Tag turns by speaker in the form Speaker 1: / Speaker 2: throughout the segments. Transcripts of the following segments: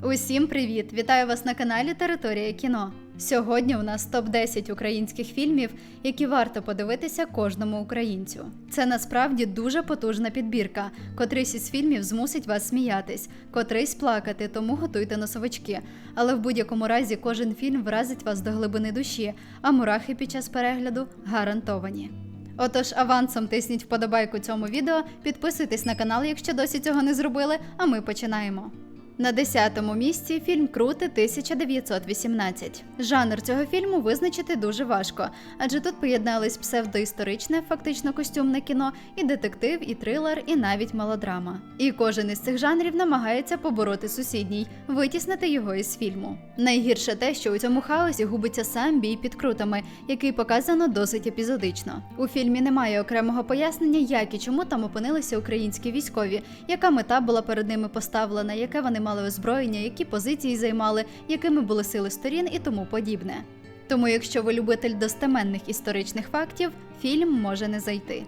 Speaker 1: Усім привіт! Вітаю вас на каналі Територія кіно. Сьогодні у нас топ 10 українських фільмів, які варто подивитися кожному українцю. Це насправді дуже потужна підбірка. Котрийсь із фільмів змусить вас сміятись, котрийсь плакати, тому готуйте носовички. Але в будь-якому разі кожен фільм вразить вас до глибини душі, а мурахи під час перегляду гарантовані. Отож, авансом тисніть вподобайку цьому відео, підписуйтесь на канал, якщо досі цього не зробили. А ми починаємо. На 10-му місці фільм Крути 1918. Жанр цього фільму визначити дуже важко, адже тут поєднались псевдоісторичне, фактично костюмне кіно, і детектив, і трилер, і навіть мелодрама. І кожен із цих жанрів намагається побороти сусідній, витіснити його із фільму. Найгірше те, що у цьому хаосі губиться сам бій під крутами, який показано досить епізодично. У фільмі немає окремого пояснення, як і чому там опинилися українські військові, яка мета була перед ними поставлена, яке вони мали озброєння, які позиції займали, якими були сили сторін і тому подібне. Тому, якщо ви любитель достеменних історичних фактів, фільм може не зайти.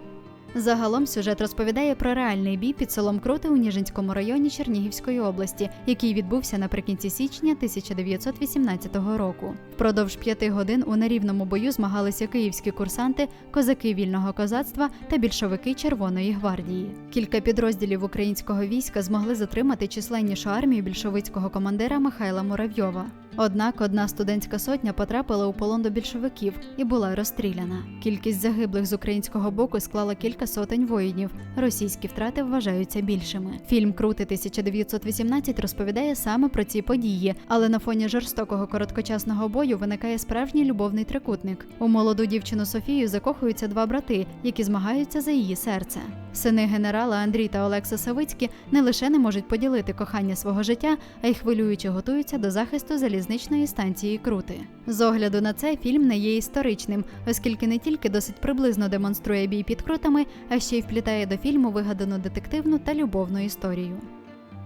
Speaker 1: Загалом сюжет розповідає про реальний бій під селом Крути у Ніжинському районі Чернігівської області, який відбувся наприкінці січня 1918 року. Впродовж п'яти годин у нерівному бою змагалися київські курсанти, козаки вільного козацтва та більшовики Червоної гвардії. Кілька підрозділів українського війська змогли затримати численнішу армію більшовицького командира Михайла Муравйова. Однак одна студентська сотня потрапила у полон до більшовиків і була розстріляна. Кількість загиблих з українського боку склала кілька сотень воїнів. Російські втрати вважаються більшими. Фільм Крути 1918 розповідає саме про ці події, але на фоні жорстокого короткочасного бою виникає справжній любовний трикутник. У молоду дівчину Софію закохуються два брати, які змагаються за її серце. Сини генерала Андрій та Олекса Савицькі не лише не можуть поділити кохання свого життя, а й хвилююче готуються до захисту залізничної станції Крути. З огляду на це фільм не є історичним, оскільки не тільки досить приблизно демонструє бій під крутами, а ще й вплітає до фільму вигадану детективну та любовну історію.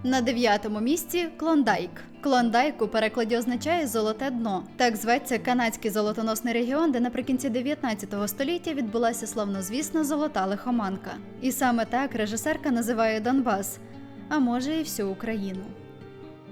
Speaker 1: На дев'ятому місці Клондайк. Клондайк у перекладі означає золоте дно. Так зветься канадський золотоносний регіон, де наприкінці 19 століття відбулася славнозвісна золота лихоманка. І саме так режисерка називає Донбас, а може і всю Україну.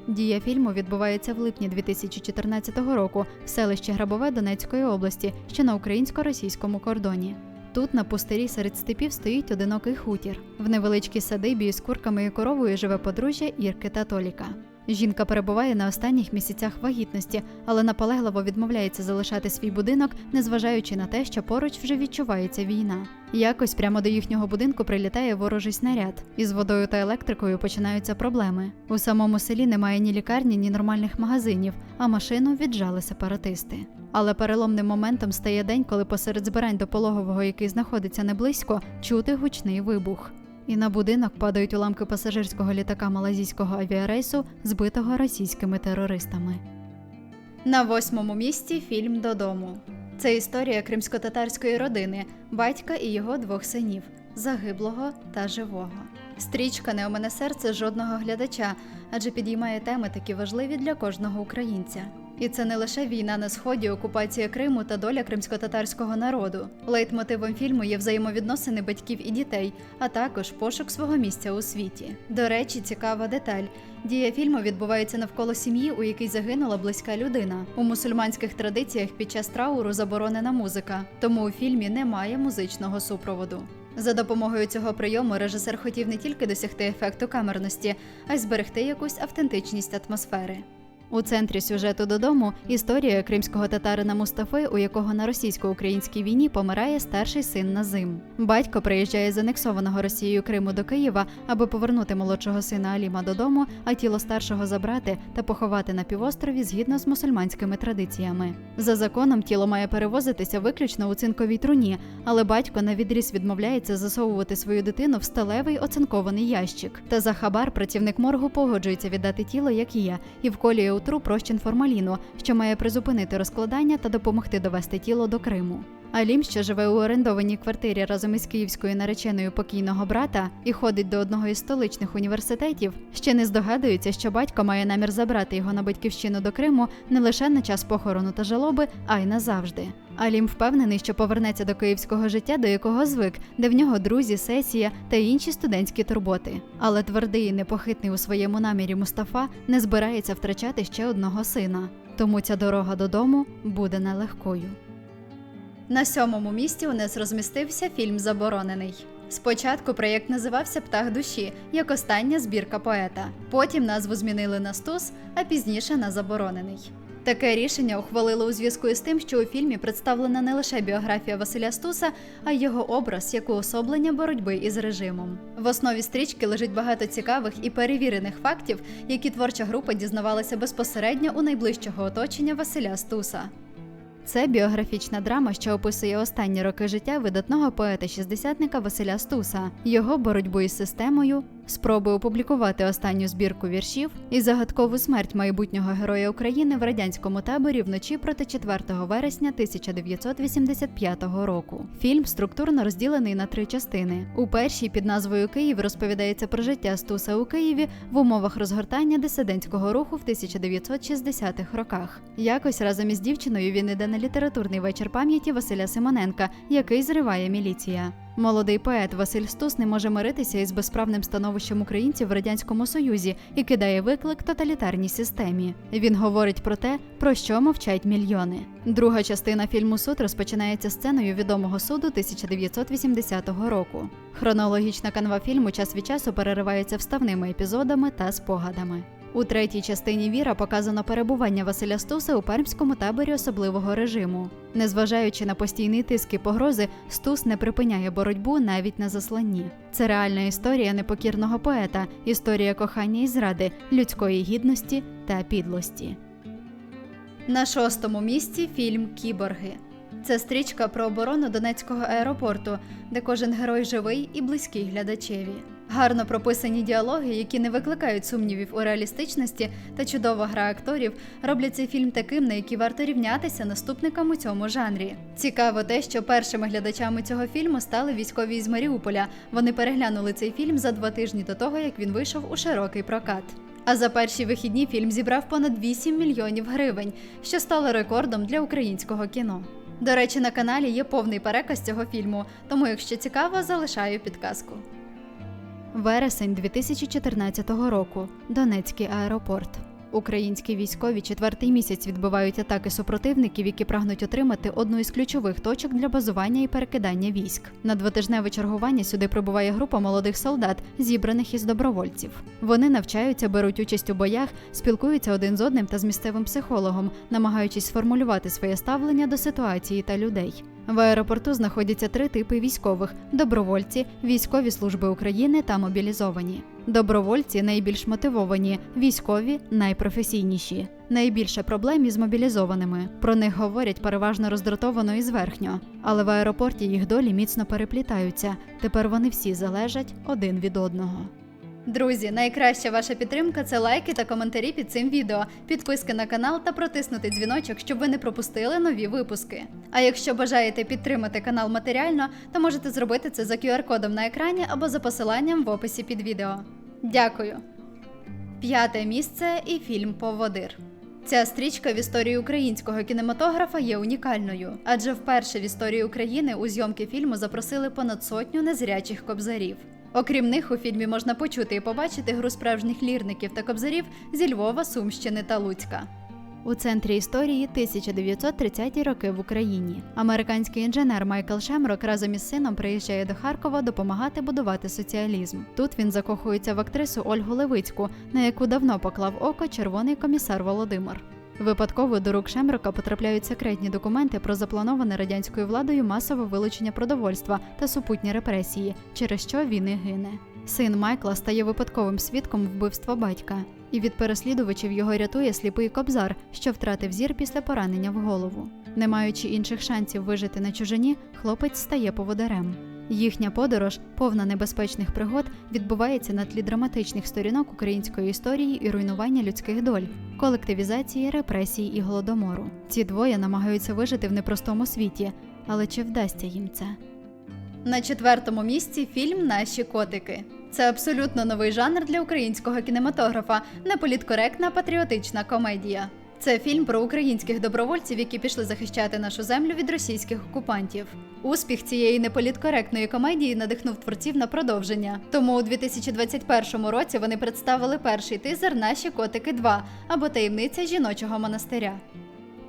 Speaker 1: Дія фільму відбувається в липні 2014 року в селищі Грабове Донецької області, що на українсько-російському кордоні. Тут на пустирі серед степів стоїть одинокий хутір. В невеличкій садибі із курками і коровою живе подружжя Ірки та Толіка. Жінка перебуває на останніх місяцях вагітності, але наполегливо відмовляється залишати свій будинок, незважаючи на те, що поруч вже відчувається війна. Якось прямо до їхнього будинку прилітає ворожий снаряд. Із водою та електрикою починаються проблеми. У самому селі немає ні лікарні, ні нормальних магазинів, а машину віджали сепаратисти. Але переломним моментом стає день, коли посеред збирань до пологового, який знаходиться не близько, чути гучний вибух. І на будинок падають уламки пасажирського літака малазійського авіарейсу, збитого російськими терористами. На восьмому місці фільм Додому. Це історія кримсько-татарської родини, батька і його двох синів загиблого та живого. Стрічка не омине серце жодного глядача, адже підіймає теми такі важливі для кожного українця. І це не лише війна на сході, окупація Криму та доля кримсько-татарського народу. Лейтмотивом фільму є взаємовідносини батьків і дітей, а також пошук свого місця у світі. До речі, цікава деталь. Дія фільму відбувається навколо сім'ї, у якій загинула близька людина. У мусульманських традиціях під час трауру заборонена музика, тому у фільмі немає музичного супроводу. За допомогою цього прийому режисер хотів не тільки досягти ефекту камерності, а й зберегти якусь автентичність атмосфери. У центрі сюжету додому історія кримського татарина Мустафи, у якого на російсько-українській війні помирає старший син Назим. Батько приїжджає з анексованого Росією Криму до Києва, аби повернути молодшого сина Аліма додому, а тіло старшого забрати та поховати на півострові згідно з мусульманськими традиціями. За законом тіло має перевозитися виключно у цинковій труні, але батько на відріз відмовляється засовувати свою дитину в сталевий оцинкований ящик. Та за хабар працівник моргу погоджується віддати тіло, як є, і вколює у прощен формаліну, що має призупинити розкладання та допомогти довести тіло до Криму. Алім, що живе у орендованій квартирі разом із київською нареченою покійного брата і ходить до одного із столичних університетів, ще не здогадується, що батько має намір забрати його на батьківщину до Криму не лише на час похорону та жалоби, а й назавжди. Алім впевнений, що повернеться до київського життя, до якого звик, де в нього друзі, сесія та інші студентські турботи. Але твердий і непохитний у своєму намірі Мустафа не збирається втрачати ще одного сина. Тому ця дорога додому буде нелегкою. На сьомому місці у нас розмістився фільм Заборонений. Спочатку проєкт називався Птах душі як остання збірка поета. Потім назву змінили на Стус, а пізніше на Заборонений. Таке рішення ухвалили у зв'язку із тим, що у фільмі представлена не лише біографія Василя Стуса, а й його образ як уособлення боротьби із режимом. В основі стрічки лежить багато цікавих і перевірених фактів, які творча група дізнавалася безпосередньо у найближчого оточення Василя Стуса. Це біографічна драма, що описує останні роки життя видатного поета-шістдесятника Василя Стуса, його боротьбу із системою, спроби опублікувати останню збірку віршів і загадкову смерть майбутнього героя України в радянському таборі вночі проти 4 вересня 1985 року. Фільм структурно розділений на три частини. У першій під назвою Київ розповідається про життя Стуса у Києві в умовах розгортання дисидентського руху в 1960-х роках. Якось разом із дівчиною він іде на літературний вечір пам'яті Василя Симоненка, який зриває міліція. Молодий поет Василь Стус не може миритися із безправним становищем українців в радянському союзі і кидає виклик тоталітарній системі. Він говорить про те, про що мовчать мільйони. Друга частина фільму Суд розпочинається сценою відомого суду 1980 року. Хронологічна канва фільму час від часу переривається вставними епізодами та спогадами. У третій частині віра показано перебування Василя Стуса у пермському таборі особливого режиму. Незважаючи на постійний тиск і погрози, Стус не припиняє боротьбу навіть на засланні. Це реальна історія непокірного поета, історія кохання і зради, людської гідності та підлості. На шостому місці фільм Кіборги. Це стрічка про оборону Донецького аеропорту, де кожен герой живий і близький глядачеві. Гарно прописані діалоги, які не викликають сумнівів у реалістичності, та чудова гра акторів роблять цей фільм таким, на який варто рівнятися наступникам у цьому жанрі. Цікаво те, що першими глядачами цього фільму стали військові із Маріуполя. Вони переглянули цей фільм за два тижні до того, як він вийшов у широкий прокат. А за перші вихідні фільм зібрав понад 8 мільйонів гривень, що стало рекордом для українського кіно. До речі, на каналі є повний переказ цього фільму, тому якщо цікаво, залишаю підказку. Вересень 2014 року. Донецький аеропорт. Українські військові четвертий місяць відбивають атаки супротивників, які прагнуть отримати одну із ключових точок для базування і перекидання військ. На двотижневе чергування сюди прибуває група молодих солдат, зібраних із добровольців. Вони навчаються, беруть участь у боях, спілкуються один з одним та з місцевим психологом, намагаючись сформулювати своє ставлення до ситуації та людей. В аеропорту знаходяться три типи військових: добровольці, військові служби України та мобілізовані. Добровольці найбільш мотивовані, військові найпрофесійніші. Найбільше проблем із мобілізованими. Про них говорять переважно роздратовано і зверхньо. Але в аеропорті їх долі міцно переплітаються. Тепер вони всі залежать один від одного. Друзі, найкраща ваша підтримка це лайки та коментарі під цим відео, підписки на канал та протиснути дзвіночок, щоб ви не пропустили нові випуски. А якщо бажаєте підтримати канал матеріально, то можете зробити це за QR-кодом на екрані або за посиланням в описі під відео. Дякую. П'яте місце і фільм Поводир. Ця стрічка в історії українського кінематографа є унікальною, адже вперше в історії України у зйомки фільму запросили понад сотню незрячих кобзарів. Окрім них, у фільмі можна почути і побачити гру справжніх лірників та кобзарів зі Львова, Сумщини та Луцька. У центрі історії 1930-ті роки в Україні. Американський інженер Майкл Шемрок разом із сином приїжджає до Харкова допомагати будувати соціалізм. Тут він закохується в актрису Ольгу Левицьку, на яку давно поклав око червоний комісар Володимир. Випадково до рук Шемрока потрапляють секретні документи про заплановане радянською владою масове вилучення продовольства та супутні репресії, через що він і гине. Син Майкла стає випадковим свідком вбивства батька, і від переслідувачів його рятує сліпий кобзар, що втратив зір після поранення в голову. Не маючи інших шансів вижити на чужині, хлопець стає поводарем. Їхня подорож, повна небезпечних пригод, відбувається на тлі драматичних сторінок української історії і руйнування людських доль, колективізації, репресій і голодомору. Ці двоє намагаються вижити в непростому світі. але чи вдасться їм це? На четвертому місці фільм Наші котики. Це абсолютно новий жанр для українського кінематографа, неполіткоректна патріотична комедія. Це фільм про українських добровольців, які пішли захищати нашу землю від російських окупантів. Успіх цієї неполіткоректної комедії надихнув творців на продовження. Тому у 2021 році вони представили перший тизер Наші котики 2» або таємниця жіночого монастиря.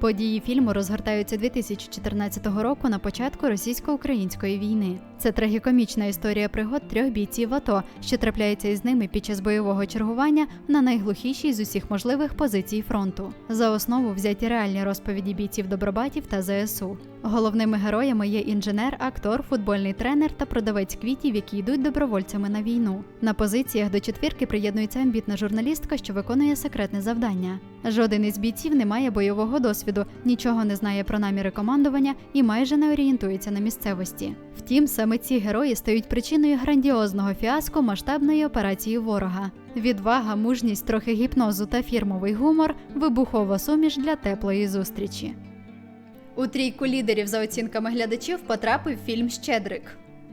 Speaker 1: Події фільму розгортаються 2014 року на початку російсько-української війни. Це трагікомічна історія пригод трьох бійців АТО, що трапляється із ними під час бойового чергування на найглухішій з усіх можливих позицій фронту. За основу взяті реальні розповіді бійців Добробатів та ЗСУ. Головними героями є інженер, актор, футбольний тренер та продавець квітів, які йдуть добровольцями на війну. На позиціях до четвірки приєднується амбітна журналістка, що виконує секретне завдання. Жоден із бійців не має бойового досвіду, нічого не знає про наміри командування і майже не орієнтується на місцевості. Втім, саме ці герої стають причиною грандіозного фіаско масштабної операції ворога. Відвага, мужність, трохи гіпнозу та фірмовий гумор вибухова суміш для теплої зустрічі. У трійку лідерів за оцінками глядачів потрапив фільм Щедрик.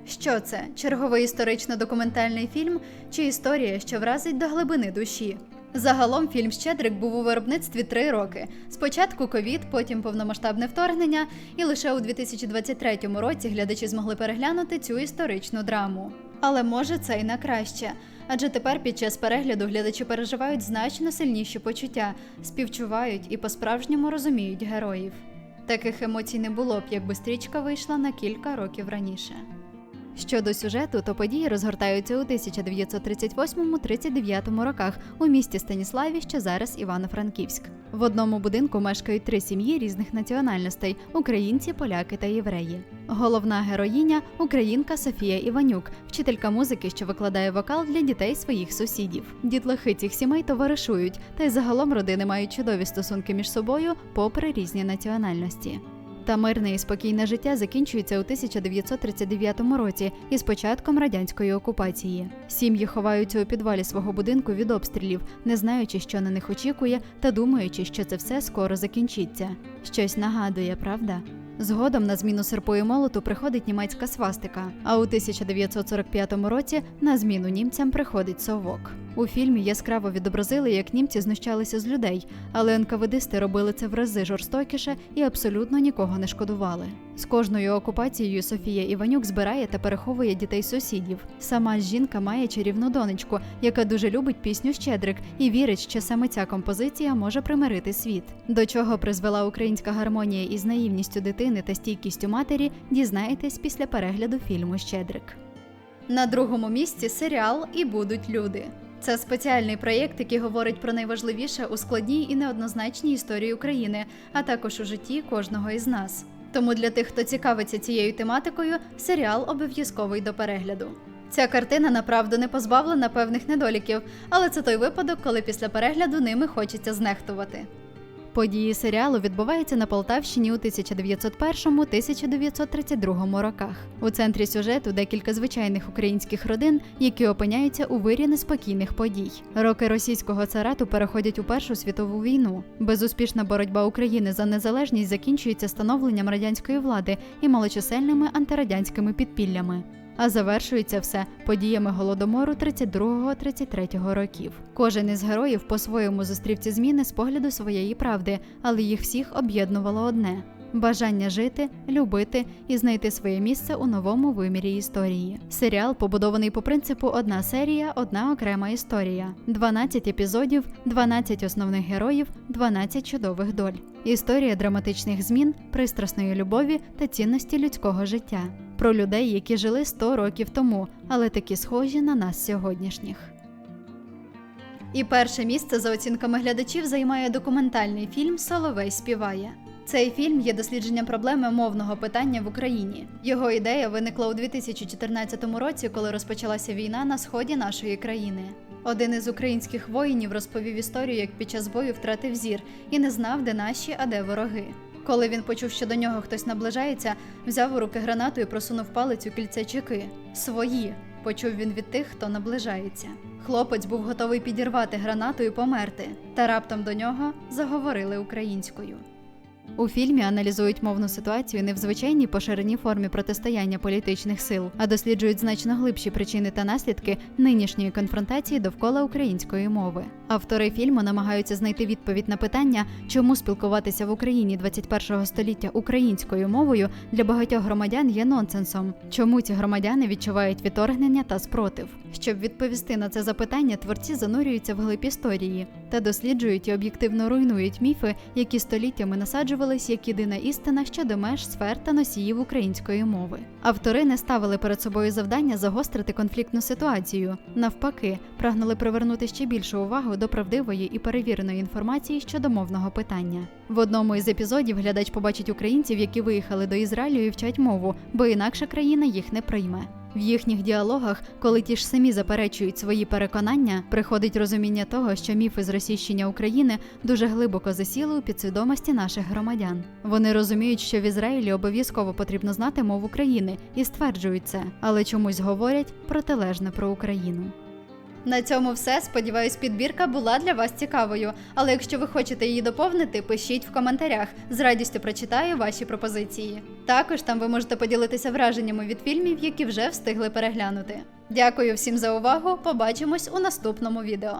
Speaker 1: Що це? Черговий історично-документальний фільм чи історія, що вразить до глибини душі? Загалом фільм Щедрик був у виробництві три роки. Спочатку ковід, потім повномасштабне вторгнення, і лише у 2023 році глядачі змогли переглянути цю історичну драму. Але може це й на краще. Адже тепер під час перегляду глядачі переживають значно сильніші почуття, співчувають і по-справжньому розуміють героїв. Таких емоцій не було б, якби стрічка вийшла на кілька років раніше. Щодо сюжету, то події розгортаються у 1938-39 роках у місті Станіславі, що зараз Івано-Франківськ. В одному будинку мешкають три сім'ї різних національностей: українці, поляки та євреї. Головна героїня українка Софія Іванюк, вчителька музики, що викладає вокал для дітей своїх сусідів. Дітлахи цих сімей товаришують, та й загалом родини мають чудові стосунки між собою, попри різні національності. Та мирне і спокійне життя закінчується у 1939 році із початком радянської окупації. Сім'ї ховаються у підвалі свого будинку від обстрілів, не знаючи, що на них очікує, та думаючи, що це все скоро закінчиться. Щось нагадує, правда? Згодом на зміну серпу і молоту приходить німецька свастика. А у 1945 році на зміну німцям приходить совок. У фільмі яскраво відобразили, як німці знущалися з людей, але НКВДисти робили це в рази жорстокіше і абсолютно нікого не шкодували. З кожною окупацією Софія Іванюк збирає та переховує дітей сусідів. Сама жінка має чарівну донечку, яка дуже любить пісню Щедрик і вірить, що саме ця композиція може примирити світ. До чого призвела українська гармонія із наївністю дитини та стійкістю матері, дізнаєтесь після перегляду фільму Щедрик. На другому місці серіал І будуть люди. Це спеціальний проєкт, який говорить про найважливіше у складній і неоднозначній історії України, а також у житті кожного із нас. Тому для тих, хто цікавиться цією тематикою, серіал обов'язковий до перегляду. Ця картина направду не позбавлена певних недоліків, але це той випадок, коли після перегляду ними хочеться знехтувати. Події серіалу відбуваються на Полтавщині у 1901-1932 роках. У центрі сюжету декілька звичайних українських родин, які опиняються у вирі неспокійних подій. Роки російського царату переходять у Першу світову війну. Безуспішна боротьба України за незалежність закінчується становленням радянської влади і малочисельними антирадянськими підпіллями. А завершується все подіями голодомору 32-33 років. Кожен із героїв по-своєму зустрів ці зміни з погляду своєї правди, але їх всіх об'єднувало одне бажання жити, любити і знайти своє місце у новому вимірі історії. Серіал побудований по принципу одна серія, одна окрема історія, 12 епізодів, 12 основних героїв, 12 чудових доль. Історія драматичних змін, пристрасної любові та цінності людського життя. Про людей, які жили 100 років тому, але такі схожі на нас сьогоднішніх. І перше місце за оцінками глядачів займає документальний фільм Соловей співає. Цей фільм є дослідженням проблеми мовного питання в Україні. Його ідея виникла у 2014 році, коли розпочалася війна на сході нашої країни. Один із українських воїнів розповів історію, як під час бою втратив зір і не знав, де наші, а де вороги. Коли він почув, що до нього хтось наближається, взяв у руки гранату і просунув палець у кільце чеки. Свої почув він від тих, хто наближається. Хлопець був готовий підірвати гранату і померти, та раптом до нього заговорили українською. У фільмі аналізують мовну ситуацію не в звичайній поширеній формі протистояння політичних сил, а досліджують значно глибші причини та наслідки нинішньої конфронтації довкола української мови. Автори фільму намагаються знайти відповідь на питання, чому спілкуватися в Україні 21 століття українською мовою для багатьох громадян є нонсенсом. Чому ці громадяни відчувають відторгнення та спротив? Щоб відповісти на це запитання, творці занурюються в глиб історії та досліджують і об'єктивно руйнують міфи, які століттями насаджувались як єдина істина щодо меж сфер та носіїв української мови. Автори не ставили перед собою завдання загострити конфліктну ситуацію. Навпаки, прагнули привернути ще більшу увагу до правдивої і перевіреної інформації щодо мовного питання. В одному із епізодів глядач побачить українців, які виїхали до Ізраїлю і вчать мову, бо інакша країна їх не прийме. В їхніх діалогах, коли ті ж самі заперечують свої переконання, приходить розуміння того, що міфи з України дуже глибоко засіли у підсвідомості наших громадян. Вони розуміють, що в Ізраїлі обов'язково потрібно знати мову країни і стверджують це, але чомусь говорять протилежне про Україну. На цьому все. Сподіваюсь, підбірка була для вас цікавою. Але якщо ви хочете її доповнити, пишіть в коментарях. З радістю прочитаю ваші пропозиції. Також там ви можете поділитися враженнями від фільмів, які вже встигли переглянути. Дякую всім за увагу. Побачимось у наступному відео.